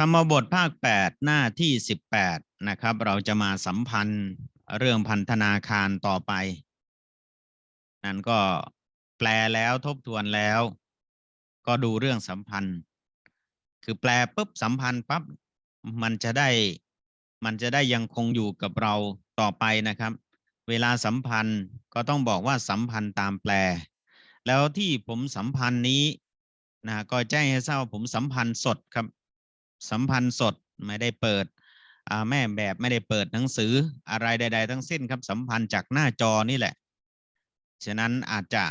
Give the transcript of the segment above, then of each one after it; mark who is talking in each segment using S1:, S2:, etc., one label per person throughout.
S1: ธรรมบทภาค 8 หน้าที่ 18 นะครับ เราจะมาสัมพันธ์เรื่องพันธนาคารต่อไป นั่นก็แปลแล้วทบทวนแล้ว ก็ดูเรื่องสัมพันธ์ คือแปลปุ๊บสัมพันธ์ปั๊บมันจะได้มันจะได้ยังคงอยู่กับเราต่อไปนะครับ เวลาสัมพันธ์ก็ต้องบอกว่าสัมพันธ์ตามแปล แล้วที่ผมสัมพันธ์นี้นะก็แจ้งให้ทราบว่าผมสัมพันธ์สดครับ สัมพันธ์สดไม่ได้เปิดแม่แบบไม่ได้เปิดหนังสืออะไรใด ๆ ทั้งสิ้นครับสัมพันธ์จากหน้าจอนี่แหละ ฉะนั้นอาจจะ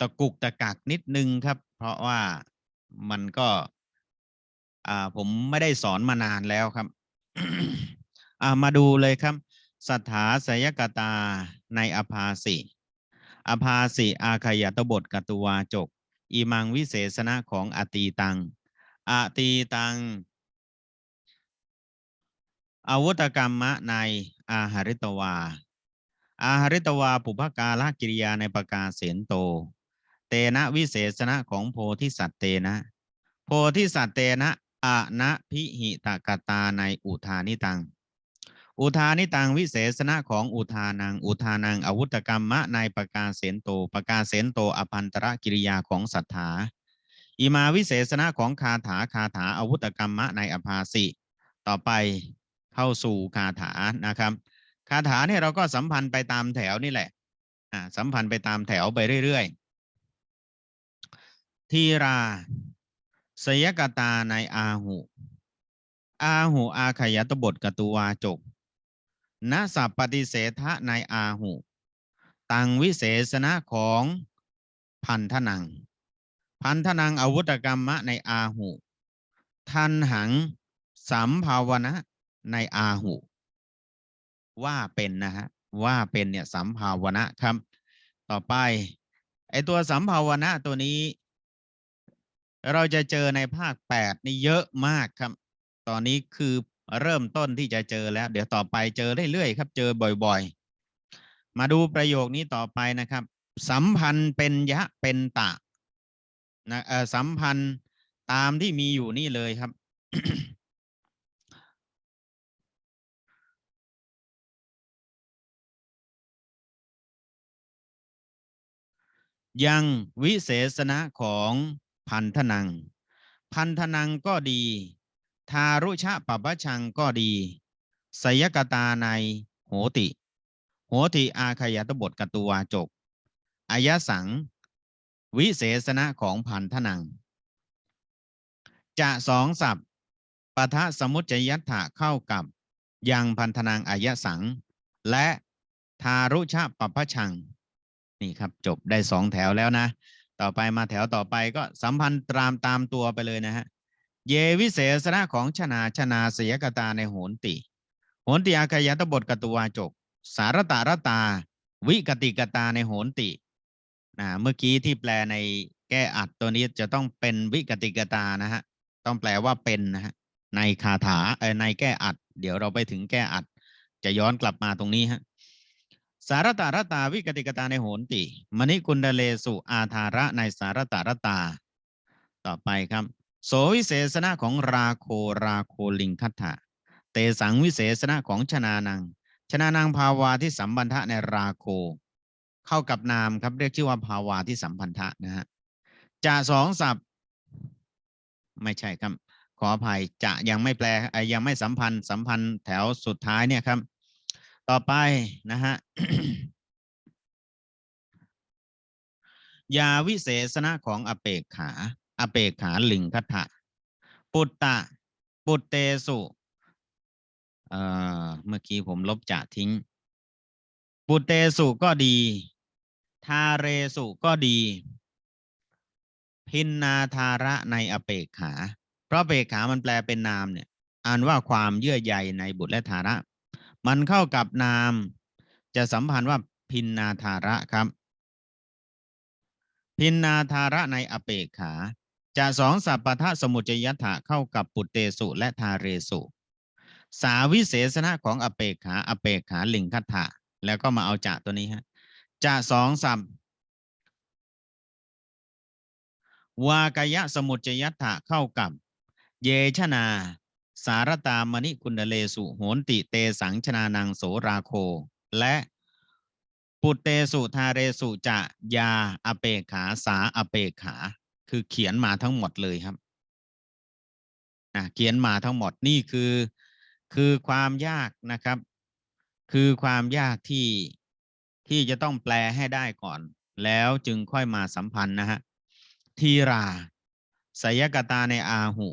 S1: ตะกุกตะกักนิดนึงครับ เพราะว่ามันก็ผมไม่ได้สอนมานานแล้วครับมาดูเลยครับสถาสยกตาในอภาสิอภาสิอาขยตบทกตุวาจก อีมังวิเศษณะของอตีตัง อตีตังอาวุธกรรมะในอาหาริตวา อาหาริตวาปุพกาลกิริยาในประกาเสนโต เตนะวิเศษณะของโพธิสัตว์เตนะ โพธิสัตว์เตนะอะนะพิหิตกตาในอุทานิตัง อุทานิตังวิเศษณะของอุทานัง อุทานังอาวุธกรรมะในประกาเสนโต ประกาเสนโตอภันตระกิริยาของศรัทธา อิมาวิเศษณะของคาถาคาถาอาวุธกรรมะในอภาสิ ต่อไปเข้าสู่คาถานะครับ คาถาเนี่ยเราก็สัมพันธ์ไปตามแถวนี่แหละอ่าสัมพันธ์ไปตามแถวไปเรื่อยๆ ทีราสยกตาในอาหุอาหุอาขยตบทกตุวาจกนสัพปฏิเสธะในอาหุตังวิเศษณะของพันธนัง พันธนังอาวุธกรรมะในอาหุทันหังสัมภาวนะในอาหุว่าเป็นนะฮะว่าเป็นเนี่ยสัมภาวนะครับ ต่อไปไอตัวสัมภาวนะตัวนี้ เราจะเจอในภาคแปดนี่เยอะมากครับ ตอนนี้คือเริ่มต้นที่จะเจอแล้ว เดี๋ยวต่อไปเจอเรื่อยๆครับ เจอบ่อยๆ มาดูประโยคนี้ต่อไปนะครับ สัมพันธ์เป็นยะเป็นตะ นะเออสัมพันธ์ตามที่มีอยู่นี่เลยครับ ยังวิเศษณะของพันธนัง พันธนังก็ดี ทารุชะปปะชังก็ดีสยกตาในโหติ โหติอาขยตบทกตุวาจกอายะสัง วิเศษณะของพันธนัง จะสองศัพท์ปะทะสมุจยัตถะเข้ากับยังพันธนังอายะสัง และทารุชะปปะชัง นี่ครับจบได้สองแถวแล้วนะ ต่อไปมาแถวต่อไปก็สัมพันธ์ตามตามตัวไปเลยนะฮะ เยวิเศษณะของชนาชนาสยกตาในโหนติ โหนติอาคยตบทกตุวาจก สารตารตา วิกติกตาในโหนติ นะเมื่อกี้ที่แปลในแก้อัดตัวนี้จะต้องเป็นวิกติกตานะฮะต้องแปลว่าเป็นนะฮะในคาถาเออในแก้อัด เดี๋ยวเราไปถึงแก้อัด จะย้อนกลับมาตรงนี้ฮะสารตารตาวิกติกตาในโหนติมณิกุณเลสุอาธาระในสารตารตา ต่อไปครับ โสวิเศษณะของราโคราโคลิงคัตถะเตสังวิเศษณะของชนานัง ชนานังภาวาที่สัมพันธะในราโค เข้ากับนามครับ เรียกชื่อว่าภาวาที่สัมพันธะนะฮะจะสองศัพท์ ไม่ใช่ครับ ขออภัยจะยังไม่แปลยังไม่สัมพันธ์ สัมพันธ์แถวสุดท้ายเนี่ยครับ ต่อไปนะฮะยาวิเศษณะของอเปกขา อเปกขาลิงคัตะปุตตะ ปุตเตสุเอ่อเมื่อกี้ผมลบจะทิ้ง ปุตเตสุก็ดี ทาเรสุก็ดี พินนาธาระในอเปกขา เพราะอเปกขามันแปลเป็นนามเนี่ยอ่านว่าความเยื่อใยในบุตรและธาระ มันเข้ากับนาม จะสัมพันธ์ว่าพินนาธาระครับ พินนาธาระในอเปกขา จะสองสัพพทะสมุจยัตถะเข้ากับปุตเตสุและทาเรสุสาวิเศษณะของอเปกขาอเปกขาลิงคัตถะแล้วก็มาเอาจะตัวนี้ฮะ จะสองสัพวากายะสมุจยัตถะเข้ากับ เยชนา สารตามณิกุณเลสุโหนติเตสังชนานังโสราโค และปุตเตสุทาเรสุจะยาอเปขาสาอเปขา คือเขียนมาทั้งหมดเลยครับอะเขียนมาทั้งหมดนี่คือคือความยากนะครับ คือความยากที่ ที่จะต้องแปลให้ได้ก่อน แล้วจึงค่อยมาสัมพันธ์นะฮะทีราสยกตาในอาหุ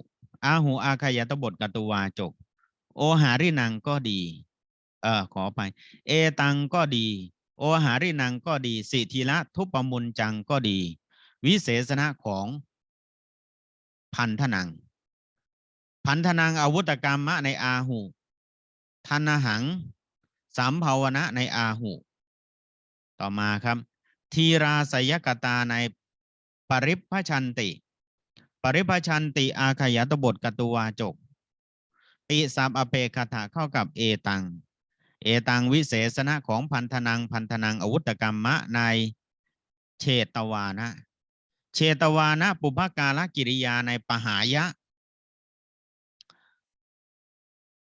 S1: อาหุอาขยตบทกตุวาจก โอหารินังก็ดี เออขอไป เอตังก็ดี โอหารินังก็ดี สิทีละทุปมุนจังก็ดี วิเศษณะของพันธนัง พันธนังอาวุธกรรมะในอาหุทันหังสามภาวนะในอาหุ ต่อมาครับทีราสยกตาในปริพพชันติ ปริพพชันติอาขยตบทกตุวาจกติสับอเปคถาเข้ากับเอตัง เอตังวิเศษณะของพันธนังพันธนังอวุธกรรมะในเชตวานะ เชตวานะปุพกาลกิริยาในปหายะ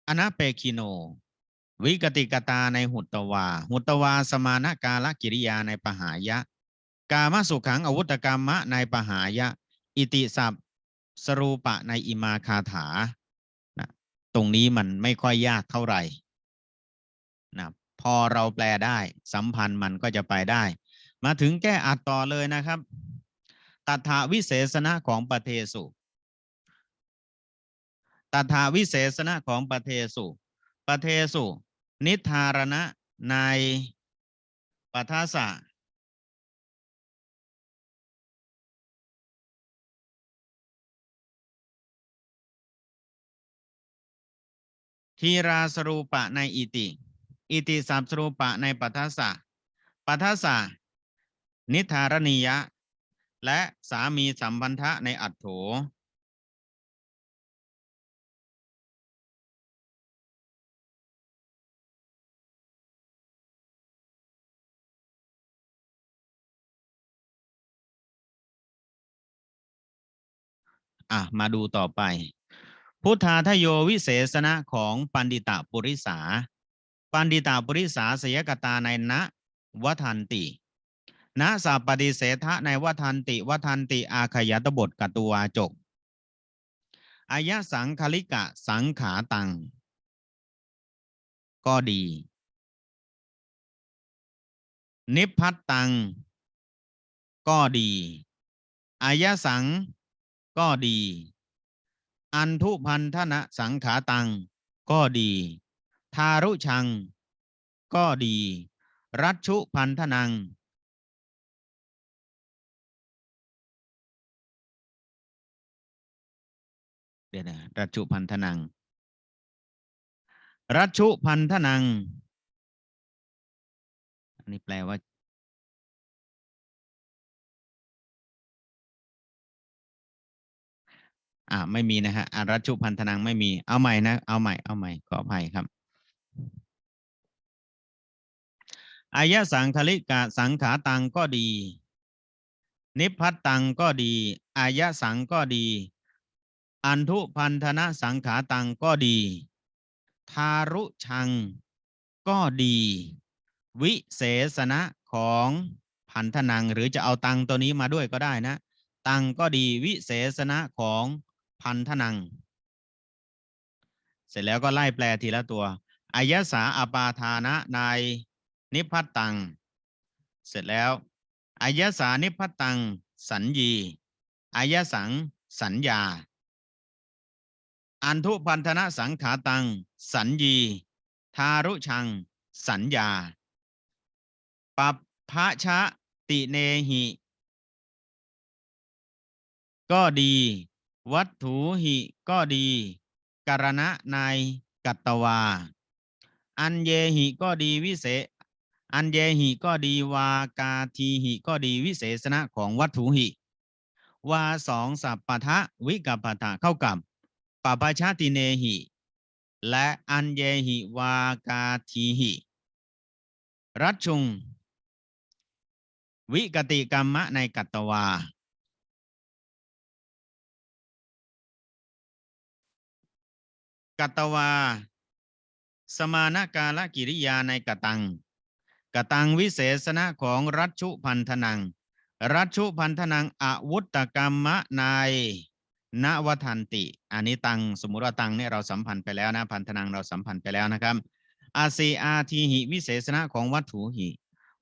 S1: อนาเปคิโน วิกติกตาในหุตวา หุตวาสมานกาลกิริยาในปหายะ กามสุขังอวุธกรรมะในปหายะ อิติสัพสรูปะในอิมาคาถานะตรงนี้มันไม่ค่อยยากเท่าไหร่นะพอเราแปลได้สัมพันธ์มันก็จะไปได้ มาถึงแก้อัดต่อเลยนะครับตัถาวิเศษณะของปเทสุตถาวิเศษณะของปเทสุ ปเทสุ นิทารณะในปัทสะทีราสรูปะในอิติ อิติสับสรูปะในปัทสะปัทสะนิทารณียะ และสามีสัมพันธะในอัตโถ อะมาดูต่อไป พุทธาทโยวิเศษณะของปันดิตาปุริสา ปันดิตาปุริสาสยกตาในณวัทันติณสัปปฏิเสธะในวัทันติวัทันติอาขยตบทกตุวาจกอายะสังคลิกะสังขาตัง ก็ดี นิพพัตตัง ก็ดีอายะสัง ก็ดี อันทุพันธนะสังขาตัง ก็ดี ทารุชัง ก็ดี รัชชุพันธนัง เดี๋ยวนะรัชชุพันธนัง รัชชุพันธนัง อันนี้แปลว่า อ่าไม่มีนะฮะอารัชุพันธนังไม่มีเอาใหม่นะ เอาใหม่เอาใหม่ขออภัยครับอายะสังคลิกะสังขาตังก็ดี นิพพัตตังก็ดีอายะสังก็ดี อันทุพันธนะสังขาตังก็ดี ทารุชังก็ดี วิเศษณะของพันธนังหรือจะเอาตังตัวนี้มาด้วยก็ได้นะ ตังก็ดีวิเศษณะของ พันธนัง เสร็จแล้วก็ไล่แปลทีละตัวอายะสาอปาทานะในนิพพัตตัง เสร็จแล้วอายะสานิพพัตตัง สัญญีอายะสัง สัญญา อันทุพันธนะสังขาตัง สัญญี ทารุชัง สัญญาปัปพะชะติเนหิ ก็ดี วัตถุหิก็ดีการณะในกัตตวา อันเยหิก็ดีวิเศษ อันเยหิก็ดีวากาทีหิก็ดีวิเศษณะของวัตถุหิวาสองสัพปะทะวิกัปปะทะเข้ากับปปชาติเนหิ และอันเยหิวากาทีหิ รัชชุง วิกติกรรมะในกัตตวา กัตวา สมานกาลกิริยาในกตัง กตังวิเศษณะของรัชชุพันธนัง รัชชุพันธนังอวุตตกรรมะนายนวทันติ อันนี้ตังสมมุติว่าตังเนี่ยเราสัมพันธ์ไปแล้วนะพันธนังเราสัมพันธ์ไปแล้วนะครับอาซีอาทีหิวิเศษณะของวัตถุหิ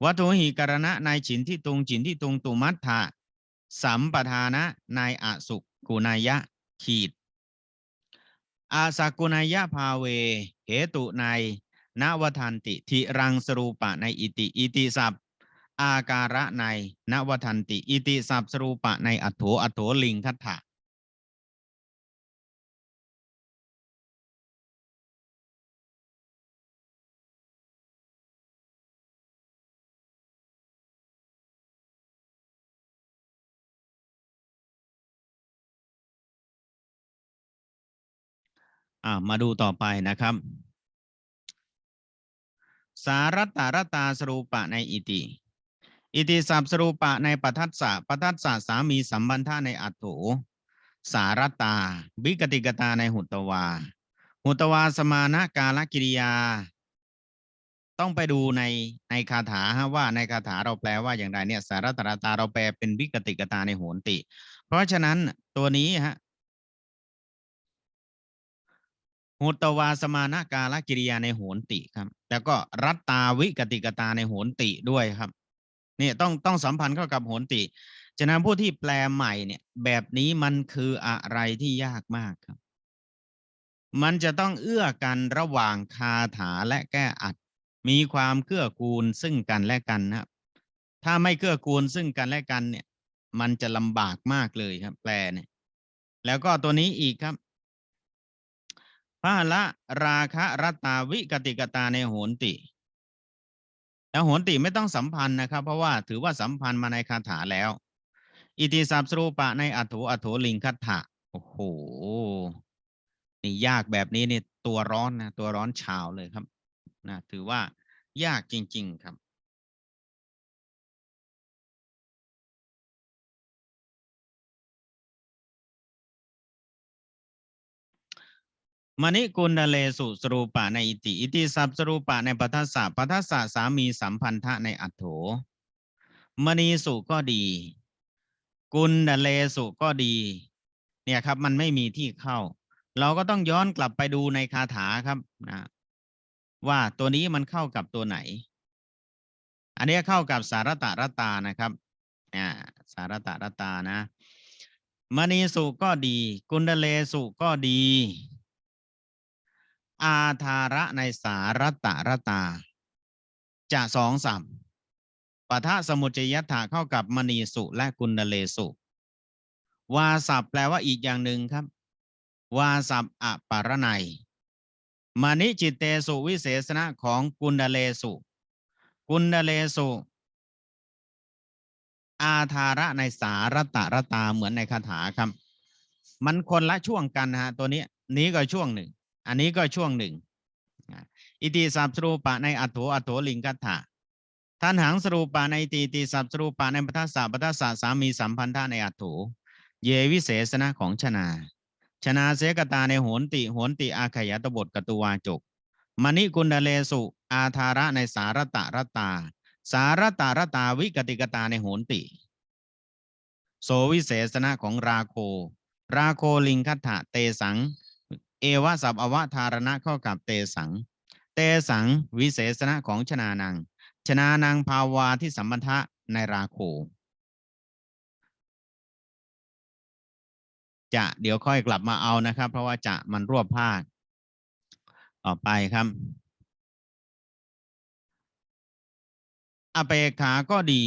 S1: วัตถุหิกรณะในฉินที่ตุงฉินที่ตุงตุมัตถะสัมปทานะในอสุกุณายะขีด อาสกุณายะภาเวเหตุในนวทันติทิรังสรูปะในอิติอิติสัพอาการะในนวทันติ อิติสัพสรูปะในอัตโถอัตโถลิงคัตถะ อ่ามาดูต่อไปนะครับ สารัตตารตาสรูปะในอิติ อิติสัพสรูปะในปทัสสะปทัสสะสามีสัมบันธาในอัตโถสารตาวิกติกตาในหุตวา หุตวาสมานะกาลกิริยา ต้องไปดูในในคาถาฮะว่าในคาถาเราแปลว่าอย่างไรเนี่ยสารตารตาเราแปลเป็นวิกติกตาในโหนติ เพราะฉะนั้นตัวนี้ฮะ หุตวาสมานะกาลกิริยาในโหนติครับ แล้วก็รัตตาวิกติกตาในโหนติด้วยครับนี่ต้องต้องสัมพันธ์เข้ากับโหนติฉะนั้นผู้ที่แปลใหม่เนี่ยแบบนี้มันคืออะไรที่ยากมากครับ มันจะต้องเอื้อกันระหว่างคาถาและแก้อัด มีความเกื้อกูลซึ่งกันและกันนะครับ ถ้าไม่เกื้อกูลซึ่งกันและกันเนี่ย มันจะลำบากมากเลยครับ แปลเนี่ย แล้วก็ตัวนี้อีกครับ พาละราคะรัตตาวิกติกตาในโหนติแล้วโหนติไม่ต้องสัมพันธ์นะครับ เพราะว่าถือว่าสัมพันธ์มาในคาถาแล้ว อิติสัพสรูปะในอัตโถอัตโถลิงคัตถะโอ้โหนี่ยากแบบนี้นี่ตัวร้อนนะตัวร้อนชาวเลยครับนะถือว่ายากจริง ๆ ครับ มณิกุณเลสุสรูปะในอิติ อิติสัพสรูปะในปัทสสะปัทสสะสามีสัมพันธะในอัตโถ มณีสุก็ดี กุณเลสุก็ดี เนี่ยครับมันไม่มีที่เข้า เราก็ต้องย้อนกลับไปดูในคาถาครับนะว่าตัวนี้มันเข้ากับตัวไหน อันนี้เข้ากับสารตะรตานะครับอ่าสารตะรตานะ มณีสุก็ดี กุณเลสุก็ดี อาธาระในสารตะรตา จะสองสัมปะทะสมุจยัตถะเข้ากับมณีสุและกุณเลสุ วาสับแปลว่าอีกอย่างหนึ่งครับ วาสับอปารนัยมานิจิตเตสุวิเศษณะของกุณเลสุ กุณเลสุ อาธาระในสารตะรตาเหมือนในคาถาครับ มันคนละช่วงกันนะฮะตัวนี้ นี้ก็ช่วงหนึ่ง อันนี้ก็ช่วงหนึ่ง อิติสัพสรูปะในอัตโถอัตโถลิงคัตถะท่านหังสรูปะในตีติสัพสรูปะในปัทสสะปัทสสะสามีสัมพันธะในอัตโถเยวิเศษณะของชนาชนาเสกตาในโหนติโหนติอาขยตบทกตุวาจกมณิกุณเดเลสุ อาธาระในสารตะรตา สารตะรตาวิกติกตาในโหนติ โสวิเศษณะของราโค ราโคลิงคัตถะเตสัง เอวะสับอวธารณะเข้ากับเตสัง เตสังวิเศษณะของชนานังชนานังภาวาที่สัมบันทะในราโคจะเดี๋ยวค่อยกลับมาเอานะครับ เพราะว่าจะมันรวบภาคต่อไปครับ อเปกขาก็ดี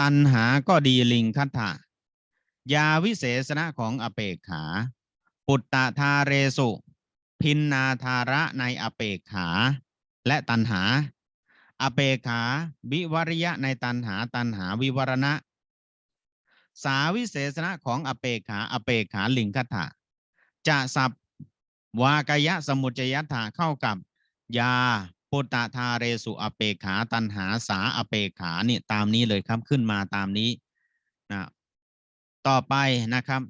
S1: ตันหาก็ดีลิงคัตถะยาวิเศษณะของอเปกขา ปุตตะทาเรสุ พินนาธาระในอเปกขา และตันหา อเปกขาวิวริยะในตันหาตันหาวิวรณะ สาวิเศษณะของอเปกขาอเปกขาลิงคัตถะจะสับวากยะสมุจยัตถะเข้ากับ ยาปุตตะทาเรสุอเปกขาตันหาสาอเปกขาเนี่ยตามนี้เลยครับขึ้นมาตามนี้นะต่อไปนะครับ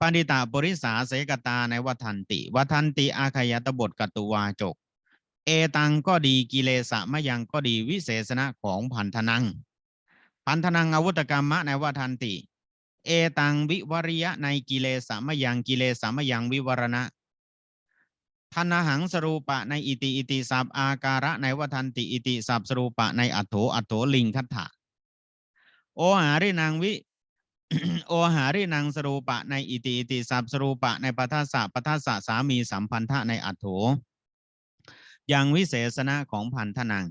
S1: ปณิตาปริสาเสกตาในวัฏันติวัฏันติอาขยตบทกตุวาจก เอตังก็ดีกิเลสะมะยังก็ดีวิเศษณะของพันธนัง พันธนังอาวุธกรรมะในวัฏันติ เอตังวิวริยะในกิเลสะมะยังกิเลสะมะยังวิวรณะพันหังสรูปะในอิติอิติสับอาการะในวัฏันติอิติสับสรูปะในอัตโถอัตโถลิงคัตถะโอหารินางวิ โอหารินังสรูปะในอิติอิติสับสรูปะในปัทสสะปัทสสะสามีสัมพันธะในอัตโถยังวิเศษณะของพันธนัง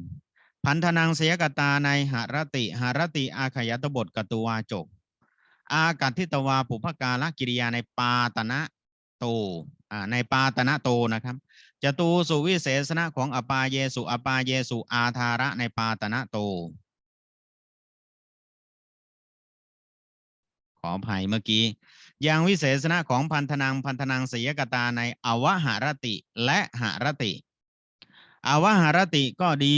S1: พันธนังเสยกตาในหรติหรติอาขยตบทกตุวาจก อากัตทิตวาปุพกาลกิริยาในปาตนะโตในปาตนะโตนะครับจตูสุวิเศษณะของอปาเยสุอปาเยสุอาธาระในปาตนะโต ขออภัยเมื่อกี้อยังวิเศษณะของพันธนังพันธนังสยกตาในอวหารติและหารติอวหารติก็ดี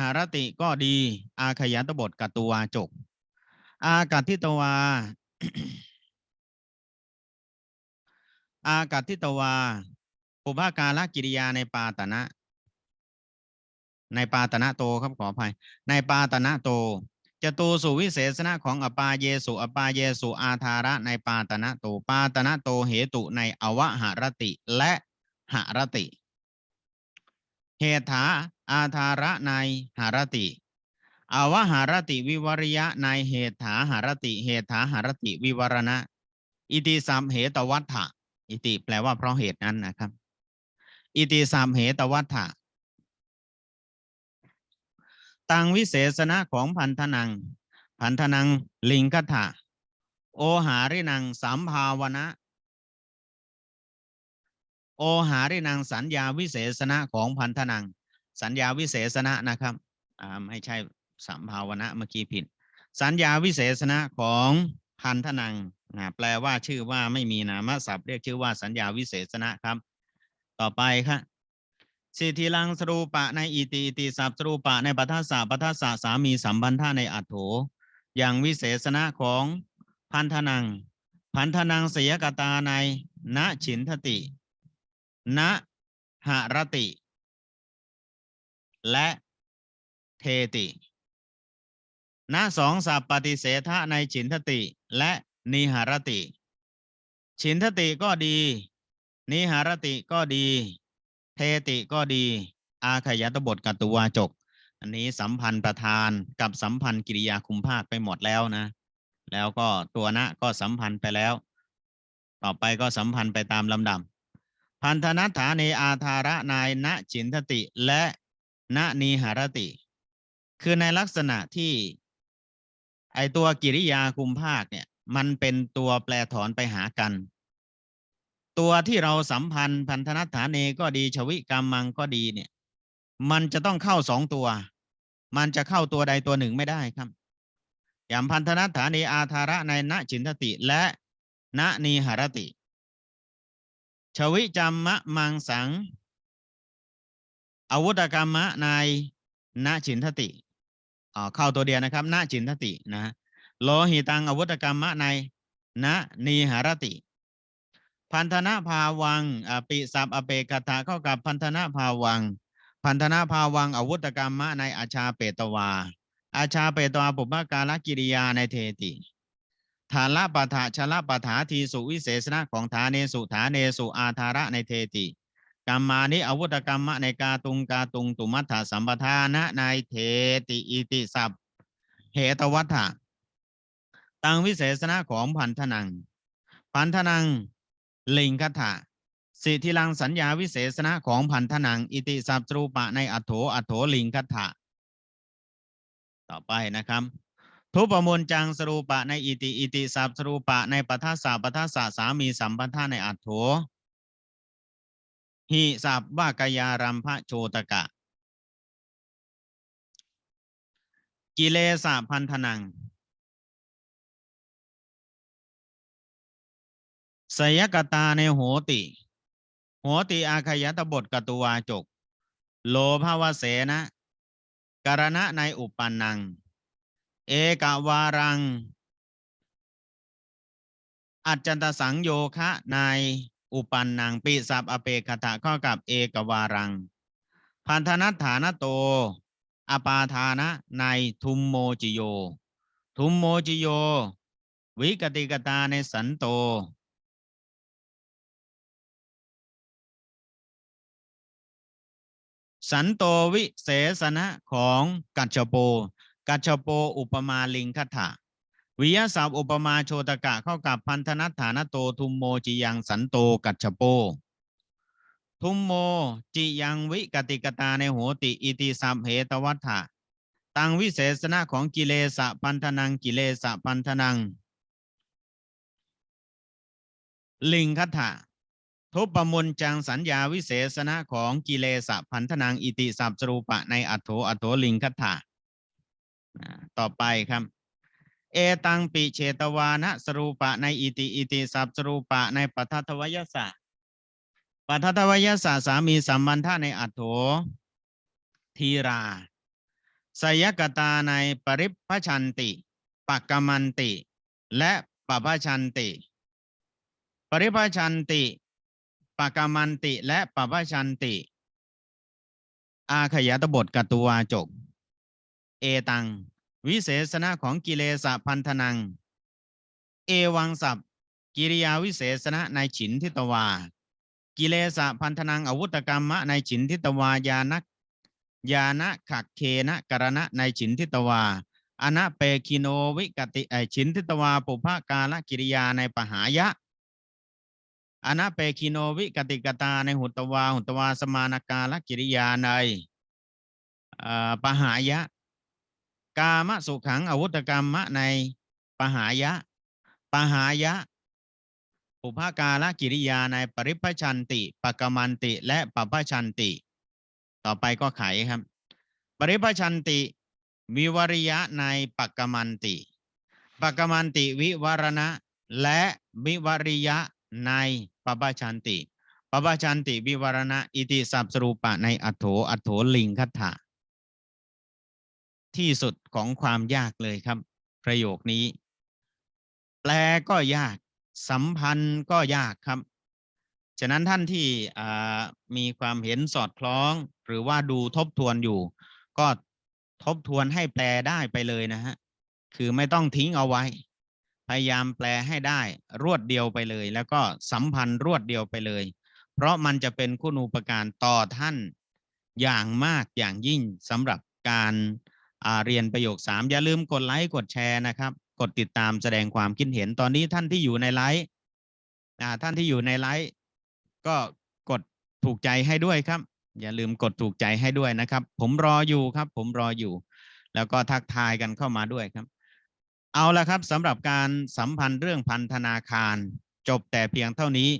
S1: หารติก็ดี อาขยันตบทกตุวาจก อากัตทิตวา อากัตทิตวาปุพากาลกิริยาในปาตนะ ในปาตนะโตครับขออภัย ในปาตนะโต จตูสุวิเศษณะของอปาเยสุอปาเยสุอาธาระในปาตนะโตปาตนะโตเหตุในอวหรติและหรติเหถาอาธาระในหรติอวหารติวิวริยะในเหถาหารติเหถาหารติวิวรณะ อิติสัมเหตวัฏฐะอิติแปลว่าเพราะเหตุนั้นนะครับ อิติสัมเหตวัฏฐะ ตังวิเศษณะของพันธนัง พันธนังลิงคถะโอหารินังสัมภาวนะ โอหารินังสัญญาวิเศษณะของพันธนัง สัญญาวิเศษณะนะครับอ่าไม่ใช่สัมภาวนะเมื่อกี้ผิด สัญญาวิเศษณะของพันธนังนะแปลว่าชื่อว่าไม่มีนามศัพท์เรียกชื่อว่าสัญญาวิเศษณะครับ ต่อไปครับ สิทธิลังสรูปะในอิติอิติสับสรูปะในปัทสสะปัทสสะสามีสัมพันธะในอัตโถอย่างวิเศษณะของพันธนัง พันธนังเสียกตาในณฉินทติณหรติ และเทติณสองสัพปฏิเสธะในฉินทติและนิหารติ ฉินทติก็ดี นิหารติก็ดี เทติก็ดี อาขยตบทกัตตุวาจก อันนี้สัมพันธ์ประธานกับสัมพันธ์กิริยาคุมภาคไปหมดแล้วนะ แล้วก็ตัวนะก็สัมพันธ์ไปแล้ว ต่อไปก็สัมพันธ์ไปตามลำดับ พันธนัฐาเนอาธาระนายณจินทติและณนีหารติ คือในลักษณะที่ ไอตัวกิริยาคุมภาคเนี่ยมันเป็นตัวแปลถอนไปหากัน ตัวที่เราสัมพันธ์พันธนัฐาเนก็ดีชวิกรรมังก็ดีเนี่ย มันจะต้องเข้าสองตัว มันจะเข้าตัวใดตัวหนึ่งไม่ได้ครับ อย่างพันธนัฐานีอาธาระในณจินทติและณนีหารติ ชวิจัมมะมังสังอาวุธกรรมะในณจินทติอ่าเข้าตัวเดียวนะครับณจินทตินะโลหิตังอาวุธกรรมะในณนีหารติ พันธนะภาวังอปิสับอเปกถาเข้ากับพันธนะภาวัง พันธนะภาวังอาวุธกรรมะในอาชาเปตวา อาชาเปตวาปุปการกิริยาในเทติฐานละปะทะชละปะถาทีสุวิเศษณะของฐานเนสุฐานเนสุอาธาระในเทติกรรมานิอาวุธกรรมะในกาตุงกาตุงตุมัฏฐสัมปทานะในเทติอิติสัพเหตวัฏฐะตังวิเศษณะของพันธนัง พันธนัง ลิงคถะสิทธิลังสัญญาวิเศษณะของพันธนัง อิติสัพตรูปะในอัโถอัโถลิงคถะต่อไปนะครับ ทุปมนจังสรูปะในอิติอิติสัพสรูปะในปัทสสะปัทสสะสามีสัมปันธะในอัโถหิสัพวากยารัมภโชตกะ กิเลสะพันธนัง สยกตาในโหติ โหติอาขยตบทกตุวาจก โลภาวเสนะกรณะในอุปันนัง เอกวารัง อัจจันตสังโยคะในอุปันนังปิสับอเปคตะข้ากับเอกวารัง พันธนัตฐานโต อปาทานะในทุมโมจิโย ทุมโมจิโย วิกติกตาในสันโต สันโตวิเสสนะของกัจจโป กัจจโปอุปมาลิงคถะวิยศัพท์อุปมาโชตกะเข้ากับพันธนัตฐานโตทุมโมจิยังสันโตกัจจโป ทุมโมจิยังวิกติกตาในโหติอิติสัมเหตวัฏฐะตังวิเศษณะของกิเลสะพันธนังกิเลสะพันธนัง ลิงคัถะ ทุปปมุลจังสัญญาวิเศษณะของกิเลสพันธนังอิติสัพสรูปะในอัตโถอัตโถลิงคัตถะอ่าต่อไปครับ เอตังปิเชตวานะสรูปะในอิติอิติสัพสรูปะในปัททวยสะปัททวยสะสามีสัมมันธาในอัตโถทีราสยกตาในปริพชันติปักกมันติ และปปชันติ ปริพชันติ ปกามันติและปปชันติ อาขยตบทกตุวาจก เอตัง วิเศษณะของกิเลสพันธนัง เอวังสับกิริยาวิเศษณะในฉินทิตวา กิเลสพันธนังอาวุตกรรมะในฉินทิตวายานักยานะขักเคนะกรณะในฉินทิตวาอนะเปคิโนวิกติไอฉินทิตวาปุพกาลกิริยาในปหายะ อนาเปคิโนวิกติกตาในหุตวา หุตวาสมานกาลกิริยาในปหายะ กามสุขังอวุธกรรมะในปหายะ ปหายะปุภากาลกิริยาในปริพชันติปกมันติ และปปชันติ ต่อไปก็ไขครับ ปริพชันติ วิวริยะในปกมันติปกมันติวิวรณะ และวิวริยะ ในปปชันติปปชันติวิวรณะ อิติสัพสรูปะในอัโถอัโถลิงคัตถะที่สุดของความยากเลยครับ ประโยคนี้ แปลก็ยาก สัมพันธ์ก็ยากครับ ฉะนั้นท่านที่มีความเห็นสอดคล้อง หรือว่าดูทบทวนอยู่ ก็ทบทวนให้แปลได้ไปเลยนะฮะคือไม่ต้องทิ้งเอาไว้ พยายามแปลให้ได้รวดเดียวไปเลย แล้วก็สัมพันธ์รวดเดียวไปเลย เพราะมันจะเป็นคุณูปการต่อท่านอย่างมากอย่างยิ่งสำหรับการเรียนประโยค 3 อย่าลืมกดไลค์กดแชร์นะครับ กดติดตามแสดงความคิดเห็นตอนนี้ท่านที่อยู่ในไลฟ์ท่านที่อยู่ในไลฟ์ก็กดถูกใจให้ด้วยครับ อย่าลืมกดถูกใจให้ด้วยนะครับ ผมรออยู่ครับ ผมรออยู่ แล้วก็ทักทายกันเข้ามาด้วยครับ เอาละครับสำหรับการสัมพันธ์เรื่องพันธนาคาร จบแต่เพียงเท่านี้